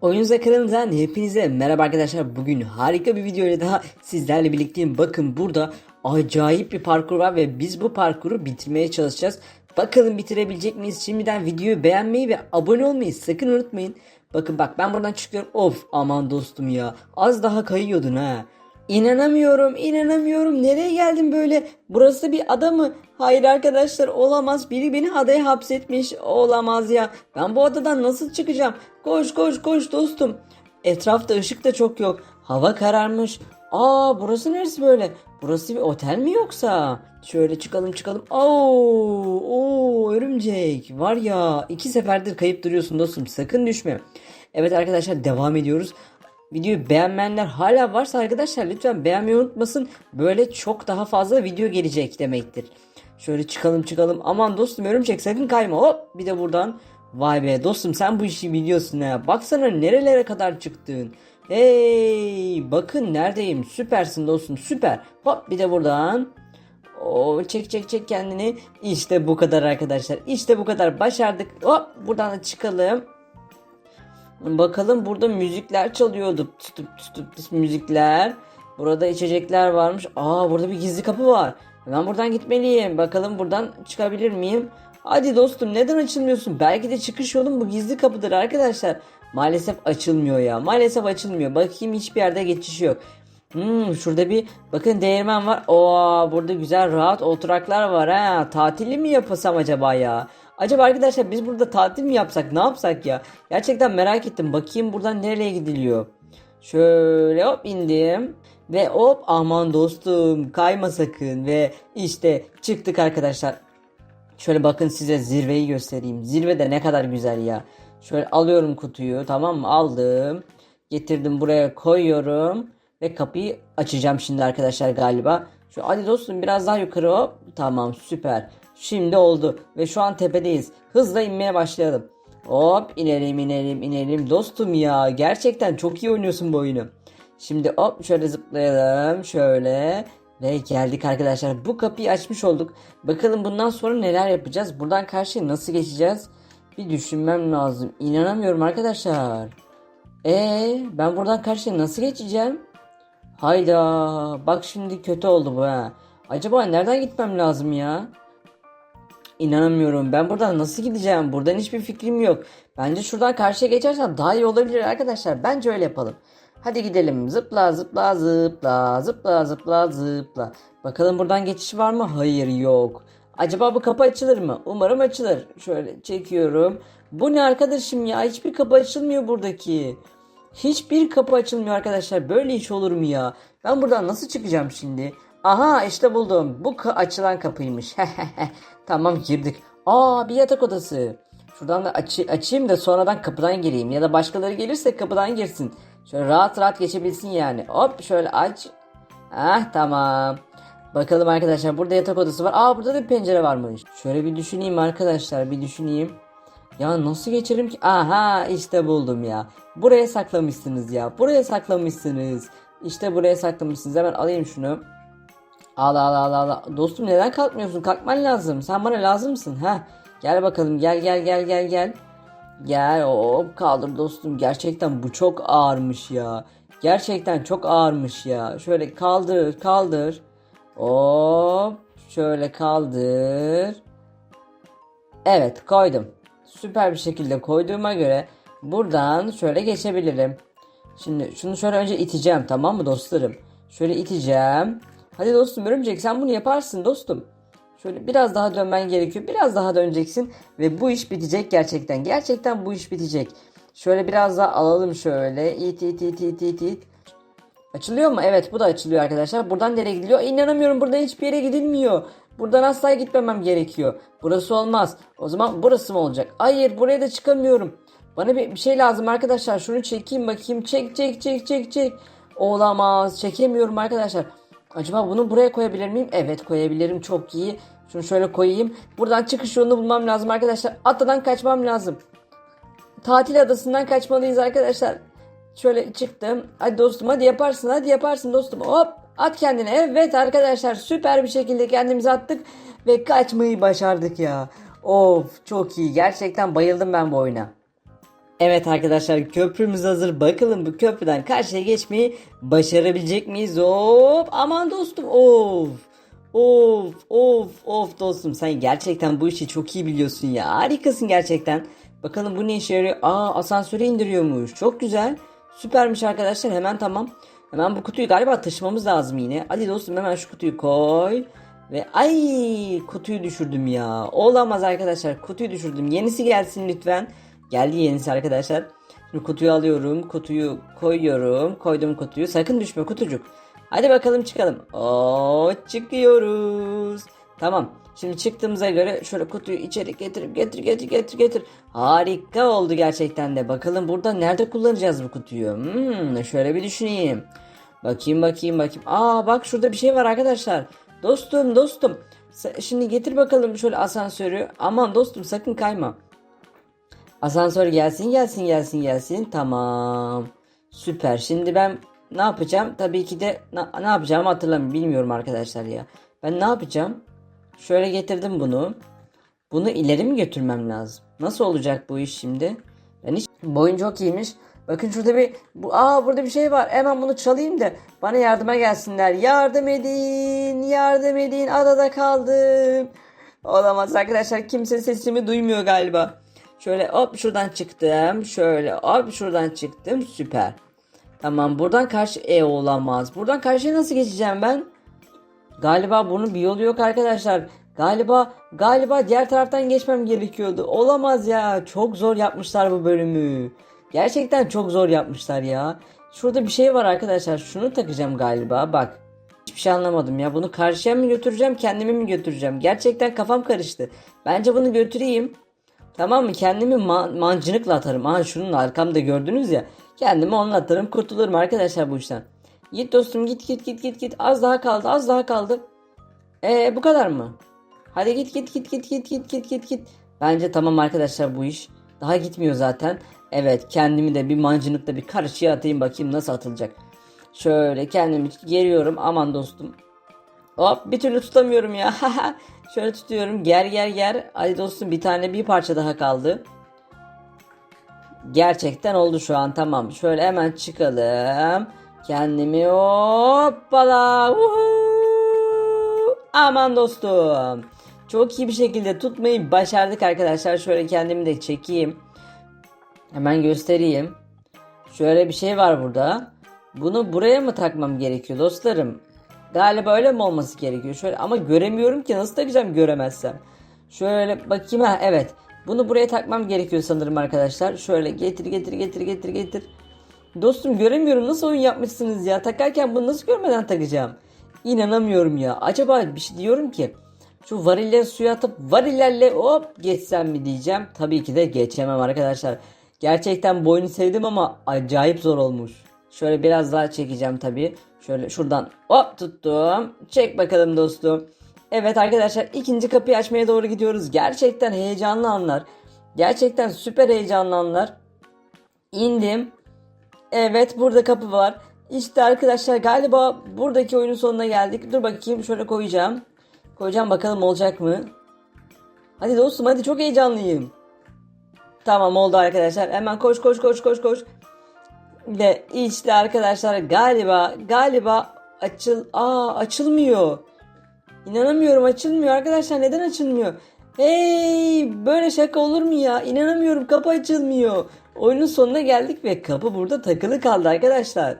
Oyuncuza kanalımızdan hepinize merhaba arkadaşlar. Bugün harika bir video ile daha sizlerle birlikteyim. Bakın burada acayip bir parkur var ve biz bu parkuru bitirmeye çalışacağız. Bakalım bitirebilecek miyiz? Şimdiden videoyu beğenmeyi ve abone olmayı sakın unutmayın. Bakın bak ben buradan çıkıyorum. Of aman dostum ya. Az daha kayıyordun ha. İnanamıyorum, inanamıyorum. Nereye geldim böyle? Burası bir ada mı? Hayır arkadaşlar olamaz. Biri beni adaya hapsetmiş. Olamaz ya. Ben bu adadan nasıl çıkacağım? Koş koş koş dostum. Etrafta ışık da çok yok. Hava kararmış. Aa burası neresi böyle? Burası bir otel mi yoksa? Şöyle çıkalım çıkalım. Oo, oo örümcek. Var ya iki seferdir kayıp duruyorsun dostum. Sakın düşme. Evet arkadaşlar devam ediyoruz. Videoyu beğenmeyenler hala varsa arkadaşlar lütfen beğenmeyi unutmasın. Böyle çok daha fazla video gelecek demektir. Şöyle çıkalım çıkalım. Aman dostum örümcek sakın kayma. Hop bir de buradan. Vay be dostum sen bu işi biliyorsun ha. Baksana nerelere kadar çıktın. Hey bakın neredeyim. Süpersin dostum süper. Hop bir de buradan. Oo, çek çek çek kendini. İşte bu kadar arkadaşlar. İşte bu kadar başardık. Hop buradan da çıkalım. Bakalım burada müzikler çalıyordu. Tutup tutup tutup müzikler. Burada içecekler varmış. Aa burada bir gizli kapı var. Ben buradan gitmeliyim. Bakalım buradan çıkabilir miyim? Hadi dostum neden açılmıyorsun? Belki de çıkış yolun bu gizli kapıdır arkadaşlar. Maalesef açılmıyor ya. Maalesef açılmıyor. Bakayım hiçbir yerde geçiş yok. Hmm, şurada bir bakın değirmen var. Oo, burada güzel rahat oturaklar var ha. Tatili mi yapasam acaba ya? Acaba arkadaşlar biz burada tatil mi yapsak? Ne yapsak ya? Gerçekten merak ettim. Bakayım buradan nereye gidiliyor? Şöyle hop indim. Ve hop aman dostum kayma sakın. Ve işte çıktık arkadaşlar. Şöyle bakın size zirveyi göstereyim. Zirve de ne kadar güzel ya. Şöyle alıyorum kutuyu tamam mı? Aldım. Getirdim buraya koyuyorum. Ve kapıyı açacağım şimdi arkadaşlar galiba. Şu hadi dostum biraz daha yukarı hop. Tamam süper. Şimdi oldu. Ve şu an tepedeyiz. Hızla inmeye başlayalım. Hop inelim inelim inelim. Dostum ya gerçekten çok iyi oynuyorsun bu oyunu. Şimdi hop şöyle zıplayalım. Şöyle. Ve geldik arkadaşlar. Bu kapıyı açmış olduk. Bakalım bundan sonra neler yapacağız? Buradan karşıya nasıl geçeceğiz? Bir düşünmem lazım. İnanamıyorum arkadaşlar. Ee, ben buradan karşıya nasıl geçeceğim? Hayda. Bak şimdi kötü oldu bu ha. Acaba nereden gitmem lazım ya? İnanamıyorum. Ben buradan nasıl gideceğim? Buradan hiçbir fikrim yok. Bence şuradan karşıya geçersem daha iyi olabilir arkadaşlar. Bence öyle yapalım. Hadi gidelim. Zıpla zıpla zıpla zıpla zıpla zıpla. Bakalım buradan geçiş var mı? Hayır yok. Acaba bu kapı açılır mı? Umarım açılır. Şöyle çekiyorum. Bu ne arkadaşım ya? Hiçbir kapı açılmıyor buradaki. Hiçbir kapı açılmıyor arkadaşlar. Böyle iş olur mu ya? Ben buradan nasıl çıkacağım şimdi? Aha işte buldum. Bu açılan kapıymış. tamam girdik. Aa bir yatak odası. Şuradan da açı- açayım da sonradan kapıdan gireyim. Ya da başkaları gelirse kapıdan girsin. Şöyle rahat rahat geçebilsin yani. Hop şöyle aç. Ah tamam. Bakalım arkadaşlar burada yatak odası var. Aa burada da bir pencere varmış. Şöyle bir düşüneyim arkadaşlar bir düşüneyim. Ya nasıl geçerim ki? Aha işte buldum ya. Buraya saklamışsınız ya. Buraya saklamışsınız. İşte buraya saklamışsınız. Hemen alayım şunu. Al al al al. Dostum neden kalkmıyorsun? Kalkman lazım. Sen bana lazımsın. Ha? Gel bakalım. Gel gel gel gel gel. Gel hop kaldır dostum. Gerçekten bu çok ağırmış ya. Gerçekten çok ağırmış ya. Şöyle kaldır kaldır. Hop şöyle kaldır. Evet koydum. Süper bir şekilde koyduğuma göre buradan şöyle geçebilirim. Şimdi şunu şöyle önce iteceğim tamam mı dostlarım? Şöyle iteceğim. Hadi dostum örümcek sen bunu yaparsın dostum. Şöyle biraz daha dönmen gerekiyor. Biraz daha döneceksin ve bu iş bitecek gerçekten. Gerçekten bu iş bitecek. Şöyle biraz daha alalım şöyle. İt it it it it it. Açılıyor mu? Evet bu da açılıyor arkadaşlar. Buradan nereye gidiliyor? İnanamıyorum buradan hiçbir yere gidilmiyor. Buradan asla gitmemem gerekiyor. Burası olmaz. O zaman burası mı olacak? Hayır buraya da çıkamıyorum. Bana bir, bir şey lazım arkadaşlar. Şunu çekeyim bakayım. Çek çek çek çek çek. Olamaz. Çekemiyorum arkadaşlar. Acaba bunu buraya koyabilir miyim? Evet koyabilirim. Çok iyi. Şunu şöyle koyayım. Buradan çıkış yolunu bulmam lazım arkadaşlar. Adadan kaçmam lazım. Tatil adasından kaçmalıyız arkadaşlar. Şöyle çıktım. Hadi dostum hadi yaparsın hadi yaparsın dostum. Hop at kendini. Evet arkadaşlar süper bir şekilde kendimizi attık ve kaçmayı başardık ya. Of çok iyi. Gerçekten bayıldım ben bu oyuna. Evet arkadaşlar köprümüz hazır. Bakalım bu köprüden karşıya geçmeyi başarabilecek miyiz? Hop aman dostum of. Of of of dostum sen gerçekten bu işi çok iyi biliyorsun ya. Harikasın gerçekten. Bakalım bu ne işe yarıyor? Aa asansöre indiriyormuş. Çok güzel. Süpermiş arkadaşlar hemen tamam. Hemen bu kutuyu galiba taşımamız lazım yine. Hadi dostum hemen şu kutuyu koy. Ve ay kutuyu düşürdüm ya. Olamaz arkadaşlar kutuyu düşürdüm. Yenisi gelsin lütfen. Geldi yenisi arkadaşlar. Şimdi kutuyu alıyorum. Kutuyu koyuyorum. Koydum kutuyu. Sakın düşme kutucuk. Hadi bakalım çıkalım. Oo çıkıyoruz. Tamam. Şimdi çıktığımıza göre şöyle kutuyu içeri getir getir getir getir getir. Harika oldu gerçekten de. Bakalım burada nerede kullanacağız bu kutuyu? Hmm, şöyle bir düşüneyim. Bakayım bakayım bakayım. Aa bak şurada bir şey var arkadaşlar. Dostum dostum. Şimdi getir bakalım şöyle asansörü. Aman dostum sakın kayma. Asansör gelsin gelsin gelsin gelsin. Tamam. Süper. Şimdi ben ne yapacağım? Tabii ki de ne yapacağımı hatırlamıyorum. Bilmiyorum arkadaşlar ya. Ben ne yapacağım? Şöyle getirdim bunu. Bunu ileri mi götürmem lazım? Nasıl olacak bu iş şimdi? Ben hiç boyun çok iyiymiş. Bakın şurada bir bu aa burada bir şey var. Hemen bunu çalayım da bana yardıma gelsinler. Yardım edin, yardım edin. Adada kaldım. Olamaz arkadaşlar. Kimse sesimi duymuyor galiba. Şöyle hop şuradan çıktım. Şöyle hop şuradan çıktım. Süper. Tamam buradan karşı e olamaz. Buradan karşıya nasıl geçeceğim ben? Galiba bunun bir yolu yok arkadaşlar. Galiba galiba diğer taraftan geçmem gerekiyordu. Olamaz ya. Çok zor yapmışlar bu bölümü. Gerçekten çok zor yapmışlar ya. Şurada bir şey var arkadaşlar. Şunu takacağım galiba. Bak. Hiçbir şey anlamadım ya. Bunu karşıya mı götüreceğim, kendimi mi götüreceğim? Gerçekten kafam karıştı. Bence bunu götüreyim. Tamam mı? Kendimi ma- mancınıkla atarım. Aha şunun arkamda gördünüz ya. Kendimi onunla atarım. Kurtulurum arkadaşlar bu işten. Git dostum git git git git git. Az daha kaldı az daha kaldı. Ee bu kadar mı? Hadi git git git git git git git git git. Bence tamam arkadaşlar bu iş. Daha gitmiyor zaten. Evet kendimi de bir mancınıkla bir karşıya atayım bakayım nasıl atılacak. Şöyle kendimi geriyorum aman dostum. Hop bir türlü tutamıyorum ya. Şöyle tutuyorum ger ger ger. Hadi dostum bir tane bir parça daha kaldı. Gerçekten oldu şu an tamam. Şöyle hemen çıkalım. Kendimi hoppala. Aman dostum. Çok iyi bir şekilde tutmayı başardık arkadaşlar. Şöyle kendimi de çekeyim. Hemen göstereyim. Şöyle bir şey var burada. Bunu buraya mı takmam gerekiyor dostlarım? Galiba öyle mi olması gerekiyor? Şöyle ama göremiyorum ki nasıl takacağım göremezsem. Şöyle bakayım ha evet. Bunu buraya takmam gerekiyor sanırım arkadaşlar. Şöyle getir getir getir getir getir. Dostum göremiyorum nasıl oyun yapmışsınız ya. Takarken bunu nasıl görmeden takacağım? İnanamıyorum ya. Acaba bir şey diyorum ki. Şu varilleri suya atıp varillerle hop geçsem mi diyeceğim. Tabii ki de geçemem arkadaşlar. Gerçekten bu oyunu sevdim ama acayip zor olmuş. Şöyle biraz daha çekeceğim tabii. Şöyle şuradan hop tuttum. Çek bakalım dostum. Evet arkadaşlar ikinci kapıyı açmaya doğru gidiyoruz. Gerçekten heyecanlı anlar. Gerçekten süper heyecanlı anlar. İndim. Evet burada kapı var. İşte arkadaşlar galiba buradaki oyunun sonuna geldik. Dur bakayım şöyle koyacağım. Koyacağım bakalım olacak mı? Hadi dostum hadi çok heyecanlıyım. Tamam oldu arkadaşlar. Hemen koş koş koş koş koş. Ve işte arkadaşlar galiba galiba açıl Aa açılmıyor. İnanamıyorum açılmıyor arkadaşlar neden açılmıyor? Hey böyle şaka olur mu ya? İnanamıyorum kapı açılmıyor. Oyunun sonuna geldik ve kapı burada takılı kaldı arkadaşlar.